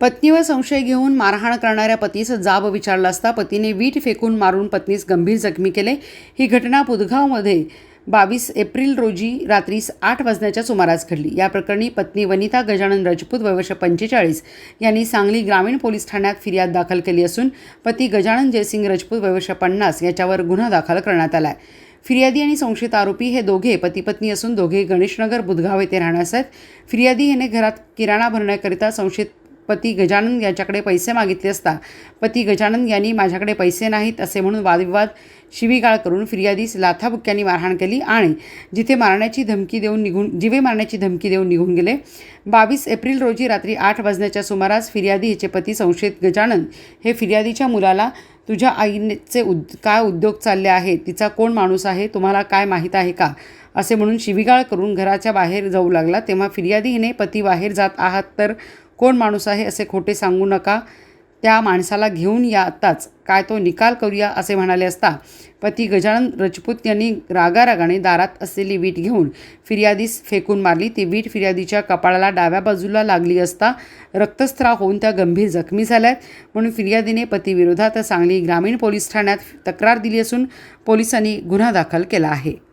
पत्नीवर संशय घेऊन मारहाण करणाऱ्या पतीस जाब विचारला असता पतीने वीट फेकून मारून पत्नीस गंभीर जखमी केले. ही घटना पुदगावमध्ये बावीस एप्रिल रोजी रात्री आठ वाजण्याच्या सुमारास घडली. या प्रकरणी पत्नी वनिता गजानन राजपूत वयवर्ष पंचेचाळीस यांनी सांगली ग्रामीण पोलीस ठाण्यात फिर्याद दाखल केली असून पती गजानन जयसिंग राजपूत वयवर्ष पन्नास याच्यावर गुन्हा दाखल करण्यात आला आहे फिर्यादी आणि संशयित आरोपी हे दोघे पतीपत्नी असून दोघे गणेशनगर बुधगाव येथे राहण्यास आहेत. फिर्यादी याने घरात किराणा भरण्याकरिता संशयित पती गजानन याच्याकडे पैसे मागितले असता पती गजानन यांनी माझ्याकडे पैसे नाहीत असे म्हणून वादविवाद शिवीगाळ करून फिर्यादीस लाथाबुक्क्यांनी मारहाण केली आणि जिथे मारण्याची धमकी देऊन निघून जिवे मारण्याची धमकी देऊन निघून गेले. बावीस एप्रिल रोजी रात्री आठ वाजण्याच्या सुमारास फिर्यादी हिचे पती संशयित गजानन हे फिर्यादीच्या मुलाला तुझ्या आईचे उद काय उद्योग चालले आहेत? तिचा कोण माणूस आहे? तुम्हाला काय माहीत आहे का? असे म्हणून शिवीगाळ करून घराच्या बाहेर जाऊ लागला. तेव्हा फिर्यादी हिने पती बाहेर जात आहात तर कोण माणूस आहे? असे खोटे सांगू नका. त्या माणसाला घेऊन या आत्ताच. काय तो निकाल करूया असे म्हणाले असता पती गजानन राजपूत यांनी रागारागाने दारात असलेली वीट घेऊन फिर्यादीस फेकून मारली. ती वीट फिर्यादीच्या कपाळाला डाव्या बाजूला लागली असता रक्तस्त्राव होऊन त्या गंभीर जखमी झाल्यात म्हणून फिर्यादीने पतीविरोधात सांगली ग्रामीण पोलीस ठाण्यात तक्रार दिली असून पोलिसांनी गुन्हा दाखल केला आहे.